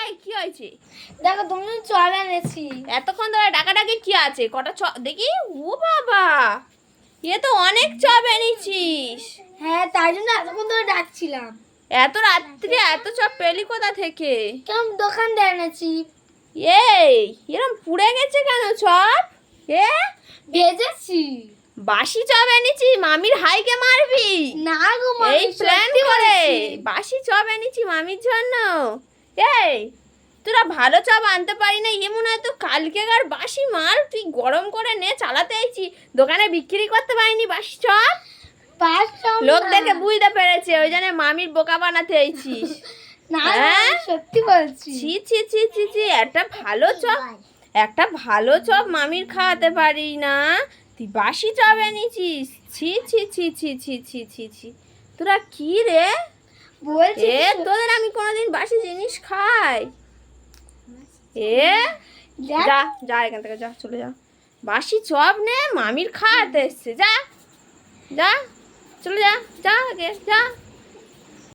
এই কি হয়েছে? দেখো তুমি চল এনেছি। এতক্ষণ ধরে ডাকাডাকি কি আছে? কটা চ দেখি? ও বাবা! এ তো অনেক চপ এনেছিস। হ্যাঁ তাই জন্য এতক্ষণ ধরে ডাকছিলাম। এত রাত্রে এত চপ পেলি কোথা থেকে? কেমন দোকান দিয়ে এনেছি। এই এরম পুড়ে গেছে কেন চপ? এ? ভেজেছি। বাসি চপ এনেছি মামির হাইকে মারবি? না গো এই প্ল্যান। বাসি চপ এনেছি মামির জন্য এই তোরা ভালো চপ আনতে পারি না এমন হয়তো কালকেকার বাসি মাল তুই গরম করে নে চালাতে আইছি দোকানে বিক্রি করতে পারিনি বাসি চপ লোক দেখে বুঝতে পেরেছে ওই জন্য মামির বোকা বানাতে আইছিস হ্যাঁ? সত্যি বলছি ছি ছি ছি ছি ছি একটা ভালো চপ একটা ভালো চপ মামির খাওয়াতে পারি না তুই বাসি চপ এনেছিস ছি ছি ছি ছি ছি ছি ছি ছি তোরা কি রে বলছি এ তোদের আমি কোনোদিন বাসি জিনিস খাই। এ যা যা এখান থেকে যা চলে যা। বাসি চপ নে মামির খাওয়াতে এসছে যা। যা চলে যা যা আগে যা।